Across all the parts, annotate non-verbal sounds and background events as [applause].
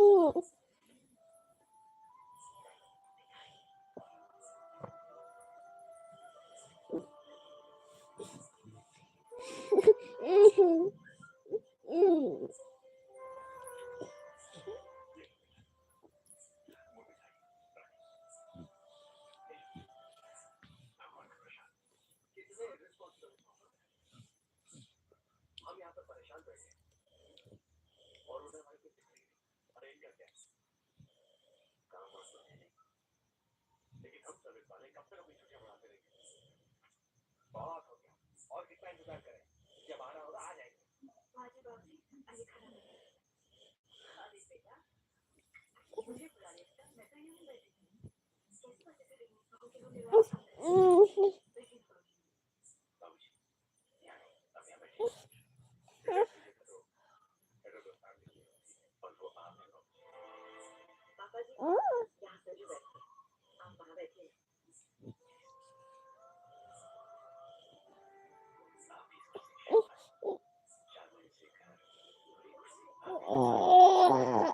Hmm. [laughs] Mm-hmm. mm-hmm. का इंतजार करें जब आना होगा आ जाएंगे पापा जी यहाँ बैठे आप वहाँ बैठे Mm-hmm.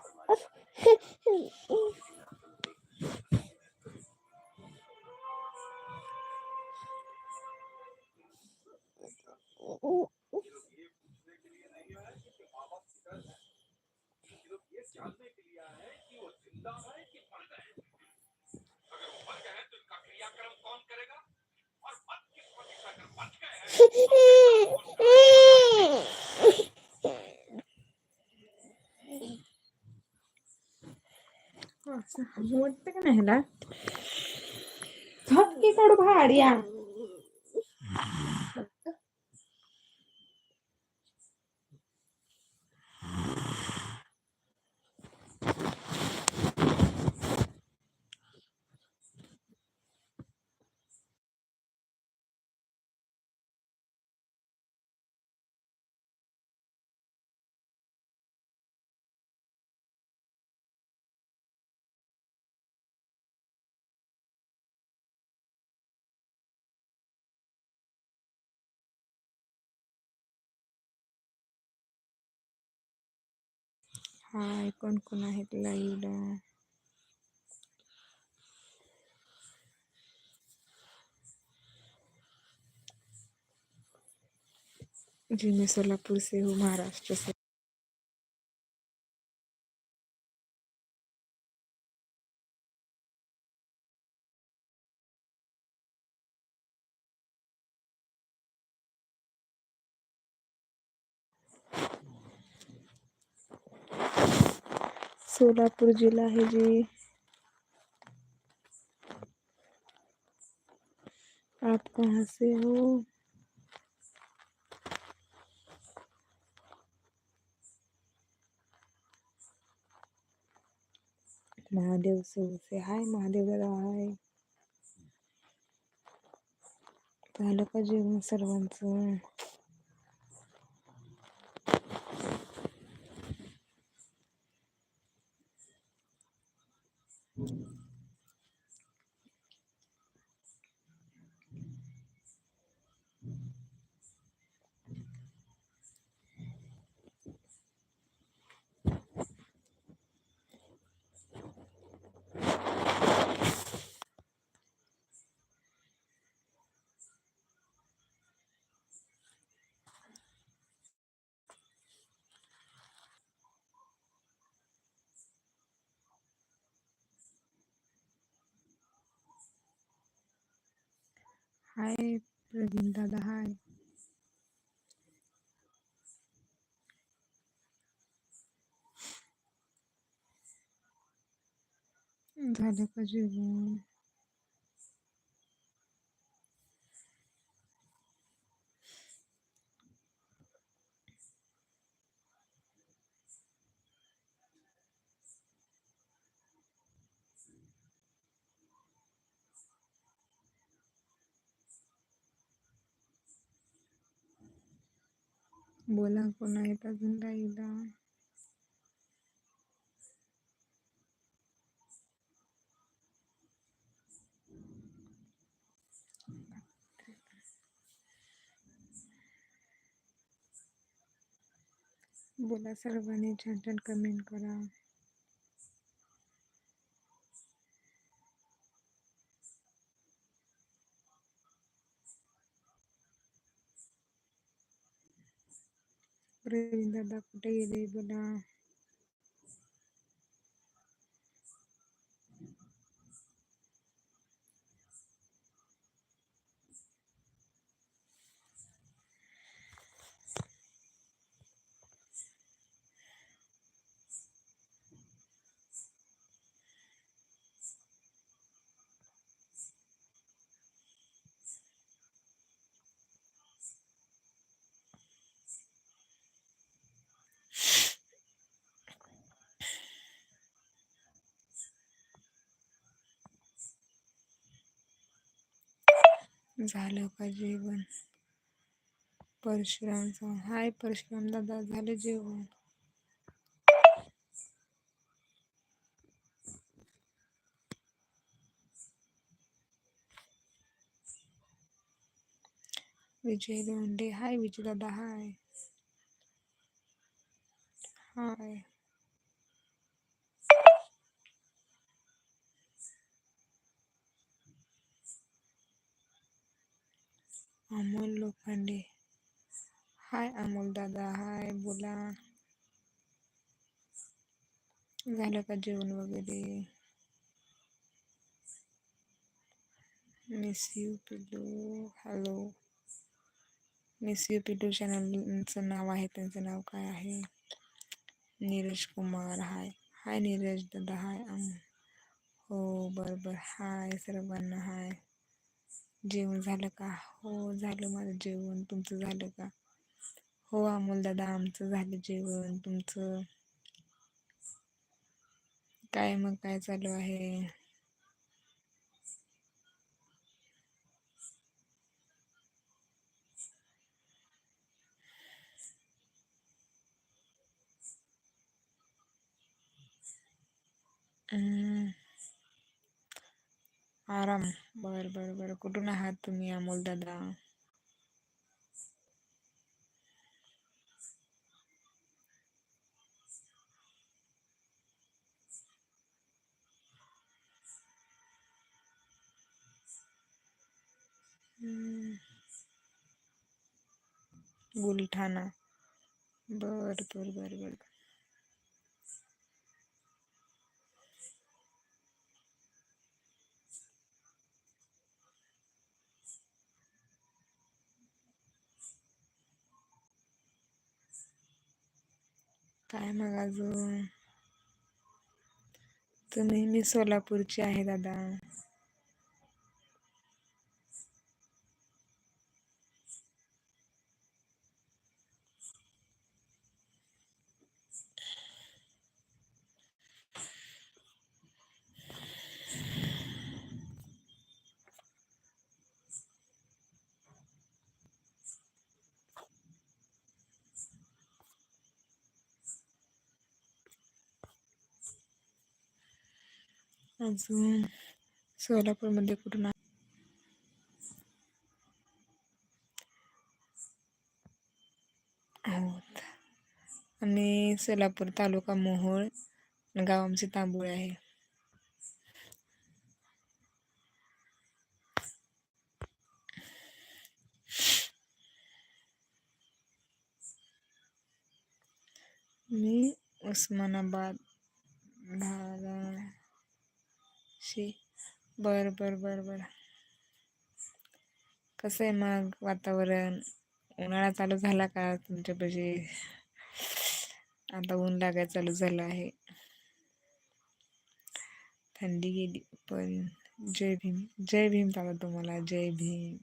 वाटतं का नाही ह्याला झटके काढू भाड्या हाय कोण कोण आहेत लाईव्हला जी मैं सोलापुर से हूँ महाराष्ट्र से सोलापुर जिला है जी। आप कहाँ से हो? महादेव से से। हाय महादेव दादा, हाय। झालं का जेवण सर्वांचं हाय प्रवीण दादा हाय झालं का जेवण बोला कोण आहेत अजून राहिला? बोला सर्वांनी छान छान कमेंट करा. प्रवीण दादा कुठे गेले झालं का जेवण? परशुरामचा हाय परशुराम दादा झालं जेवण? विजय लोंढे. हाय विजय दादा हाय. हाय. अमोल लोखंडे हाय अमोल दादा हाय बोला झालं का जेवण वगैरे मिस यू पिल्लू हॅलो मिस यू पिल्लू चॅनलचं नाव आहे त्यांचं नाव काय आहे? नीरज कुमार. हाय हाय नीरज दादा. हाय हो बरोबर. हाय सर्वांना. हाय जेवण झालं का? हो झालं माझं जेवण. तुमचं झालं का? हो अमोल दादा आमचं झालं जेवण. तुमचं? काय मग? काय चालू आहे? हम्म, आराम. बर बर बर. कुठून आहात तुम्ही अमोल दादा? हम्म, बुलढाणा बर बर बर बर. काय मग अजून? तुम्ही मी सोलापूरची आहे दादा. अजून सोलापूरमध्ये कुठून आ- आहोत आम्ही सोलापूर तालुका मोहोळ गाव आमचे तांबोळे आहे मी उस्मानाबाद धाराशी बर बर बर बर. कसं आहे मग वातावरण? उन्हाळा चालू झाला का तुमच्यापाशी आता ऊन लागायला चालू झालं आहे. थंडी गेली पण जय भीम जय भीम दादा तुम्हाला जय भीम.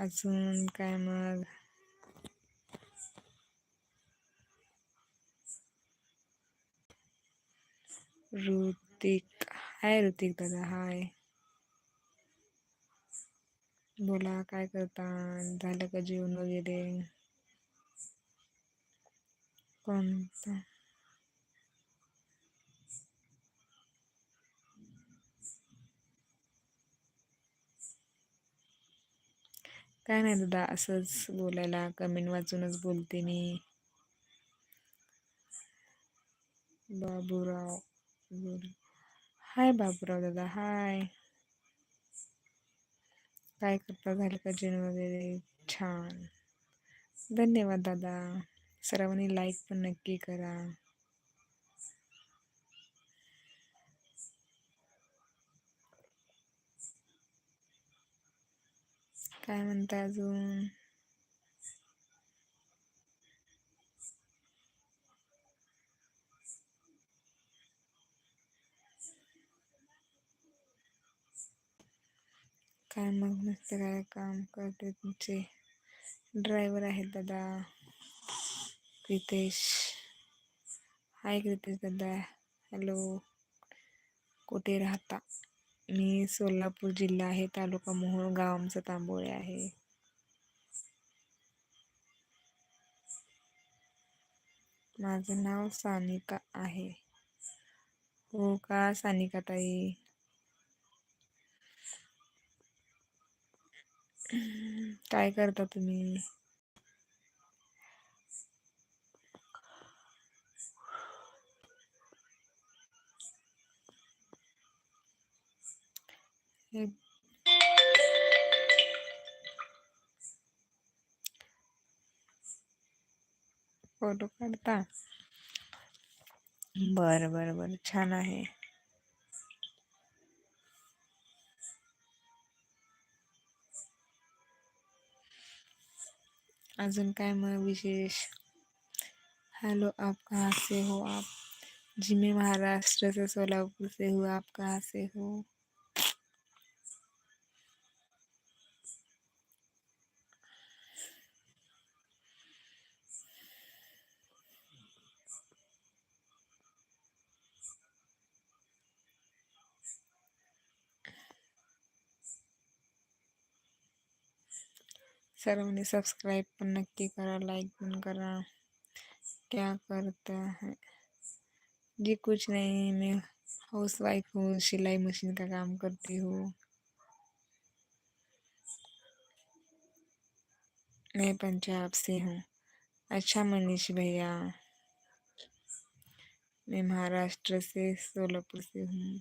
अजून काय मग? ऋतिक. हाय ऋतिक दादा हाय. बोला काय करता? झालं का जेवण वगैरे? कोणता? काय नाही दादा असंच बोलायला कमेंट वाचूनच बोलते मी. बाबूराव हाय बाबूराव दादा हाय. काय करता झालं का जेवण वगैरे? छान. धन्यवाद दादा. सर्वांनी लाईक पण नक्की करा. काय म्हणता अजून? काय मग नसतं काय काम करते तुमचे? ड्रायव्हर आहेत दादा. रितेश. हाय रितेश दादा. हॅलो कुठे राहता? मी सोलापूर जिल्हा आहे तालुका मोहोळ गाव आमचं तांबोळे आहे. माझं नाव सानिका आहे. हो का सानिका ताई काय करता तुम्ही? फ़ोटो काढता. बरं बरं बरं. छान आहे. अजून काय मग विशेष? हेलो, आप कहाँ से हो आप? जी मैं महाराष्ट्र से सोलापुर से हूँ आप कहाँ से हो? सर्वांनी सबस्क्राईब पण नक्की करा, लाइक पण करा। क्या करता है? जी कुछ नहीं, मैं हाउस वाइफ हूँ, सिलाई मशीन का काम करती हूँ। मैं पंजाब से हूँ। अच्छा मनीष भैया। मैं महाराष्ट्र से, सोलापुर से हूँ।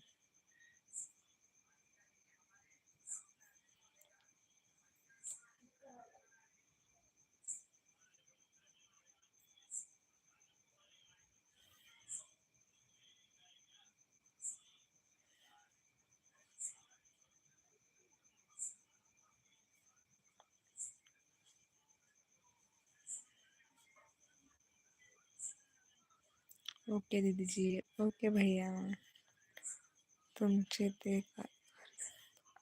ओके दीदी जी ओके भैया। तुमचे ते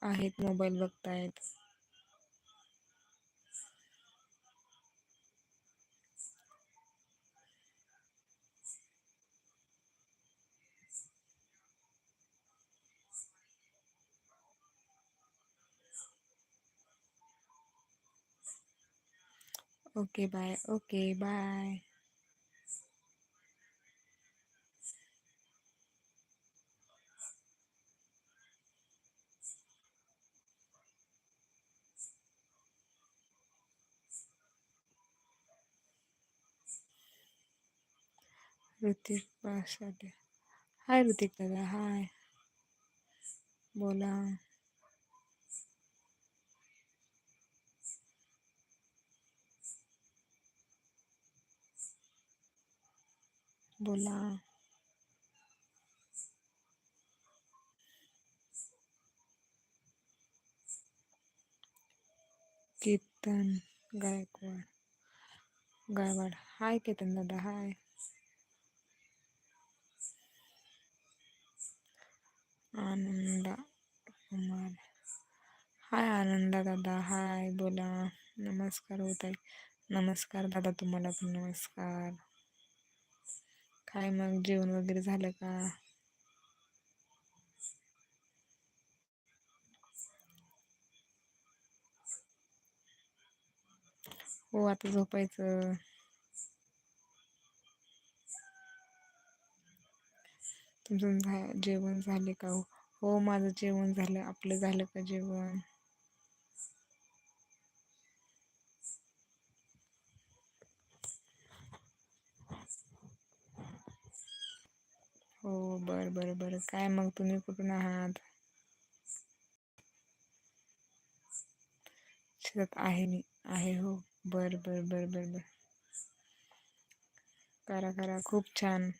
आहेत मोबाईल बघतायत. Okay bye okay bye. Hrithik Pashate hi Hrithik दादा हाय बोला बोला कीर्तन गायकवाड गायवाड हाय केतन दादा हाय आनंदा कुमार. हाय आनंदा दादा हाय बोला. नमस्कार होत आहे नमस्कार दादा तुम्हाला पण नमस्कार. काय मग जेवण वगैरे झालं का? हो आता झोपायचं. तुमचं झा जेवण झाले का हो? हो माझं जेवण झालं. आपलं झालं का जेवण? हो बरं बरं बरं. काय मग? तुम्ही कुठून आहात? शेतात आहे मी. आहे हो. बरं बरं बरं बरं बरं. करा करा. खूप छान.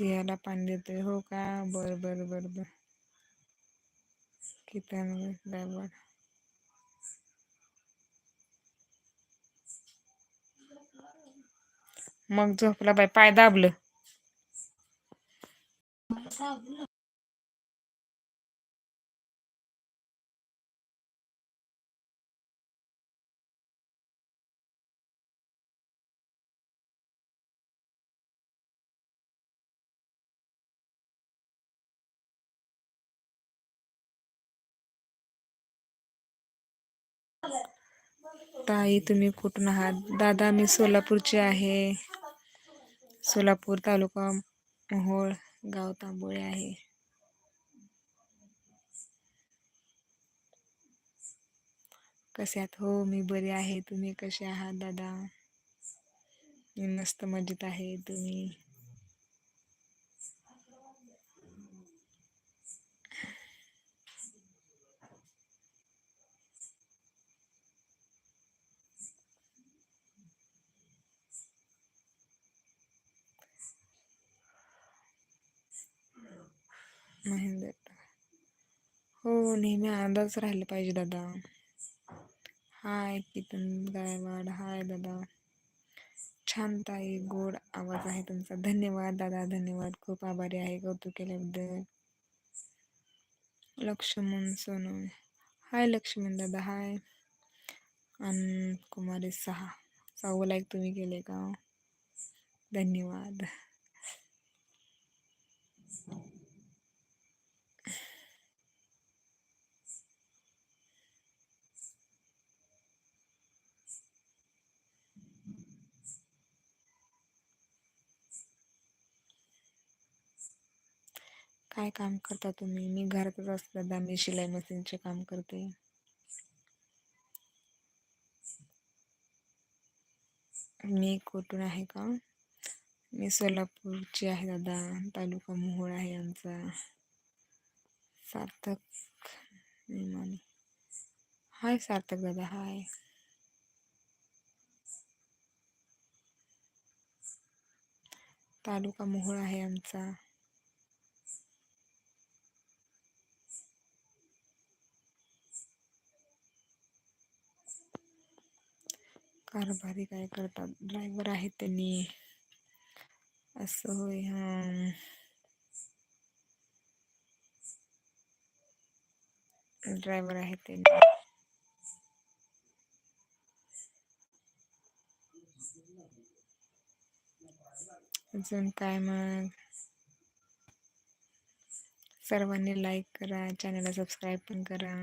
तियाला पाणी देतोय. हो का? बर बर बर बर. किती बर मग झोपला बाय पाय दाबलं. ताई तुम्ही कुठून आहात? दादा मी सोलापूरचे आहे. सोलापूर तालुका मोहोळ गाव तांबोळे आहे. कसे आहात? हो मी बरे आहे. तुम्ही कसे आहात दादा? मी मस्त मजेत आहे. तुम्ही? हो नेहमी आनंदाच राहिलं पाहिजे दादा. हाय कितन गायवाड हाय दादा. छान ताई गोड आवाज आहे तुमचा. धन्यवाद दादा धन्यवाद. खूप आभारी आहे कौतुक केल्याबद्दल. लक्ष्मण सोनू. हाय लक्ष्मण दादा हाय. अनंत कुमारी सहा. सहावं लाईक तुम्ही केले का? धन्यवाद. काय काम करता तुम्ही? मी घरातच असते दादा मी शिलाई मशीनचे काम करते मी कुठून आहे का? मी सोलापूरची आहे दादा. तालुका मोहोळ आहे आमचा. सार्थक निमाने. हाय सार्थक दादा हाय. तालुका मोहोळ आहे आमचा. कारभारी काय करतात? ड्रायव्हर आहेत त्यांनी. असं होय हां. ड्रायव्हर आहेत त्यांनी. अजून काय मग? सर्वांनी लाईक करा चॅनलला सबस्क्राईब पण करा.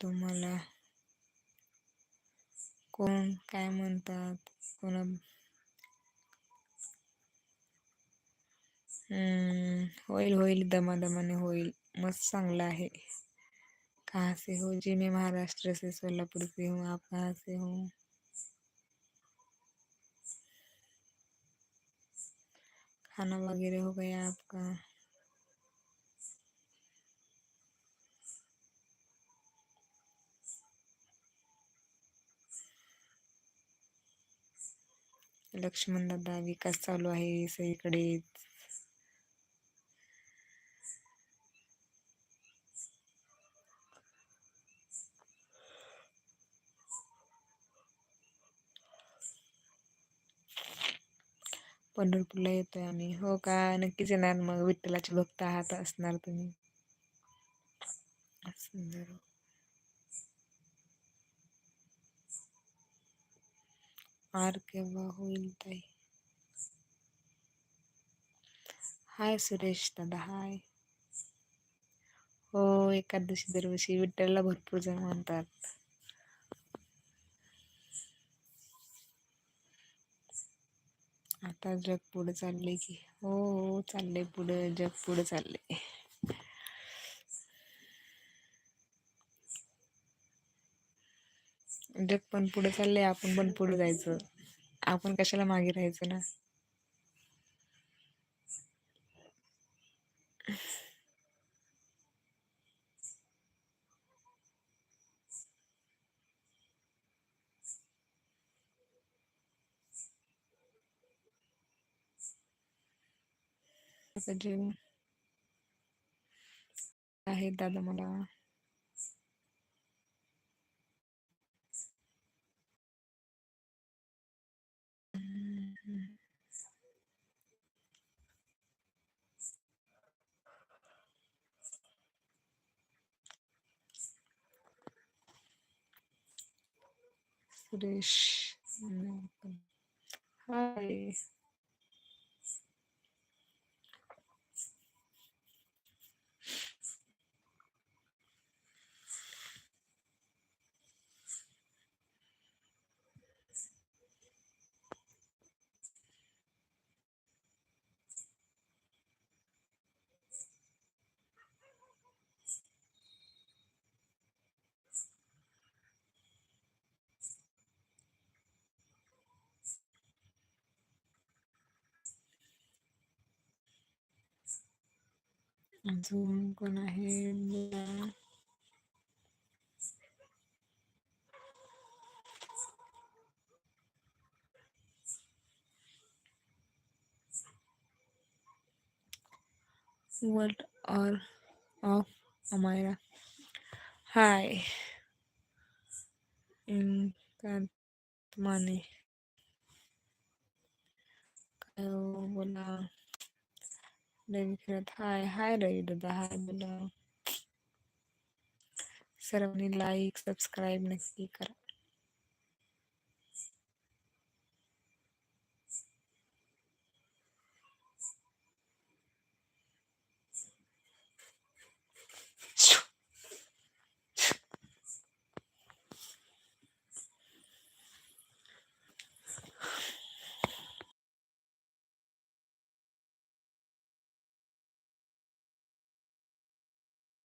तुम्हाला कोण काय म्हणतात? कोण हम्म, होईल होईल दमादमाने होईल. मस्त चांगला आहे. कहाँ से हो? जी मैं महाराष्ट्र से सोलापुर से हूँ आप कहाँ से हो. खाना वगैरह हो गया आपका? लक्ष्मण दादा विकास चालू आहे सगळीकडे. पंढरपूरला येतोय आम्ही. हो का? नक्कीच येणार. मग विठ्ठलाचे भक्त आहात असणार तुम्ही. सुंदर आर केव्हा होईल ताई? हाय सुरेश दादा हाय. हो एकादशी दरवर्षी विठ्ठलला भरपूर जण म्हणतात. आता जग पुढे चालले की. हो हो चाललंय पुढे जग पुढे चाललंय. जग पण पुढे चाललंय आपण पण पुढे जायचं. आपण कशाला मागे राहायचं ना? आता आहे दादा मला सुरेश हाय अजून कोण आहे बोला. What are of Amira? Hi. In Mane काय हो, बोला रवी खेळत हाय हाय रवी दादा हाय बोला सर्वांनी लाईक सबस्क्राईब नक्की करा.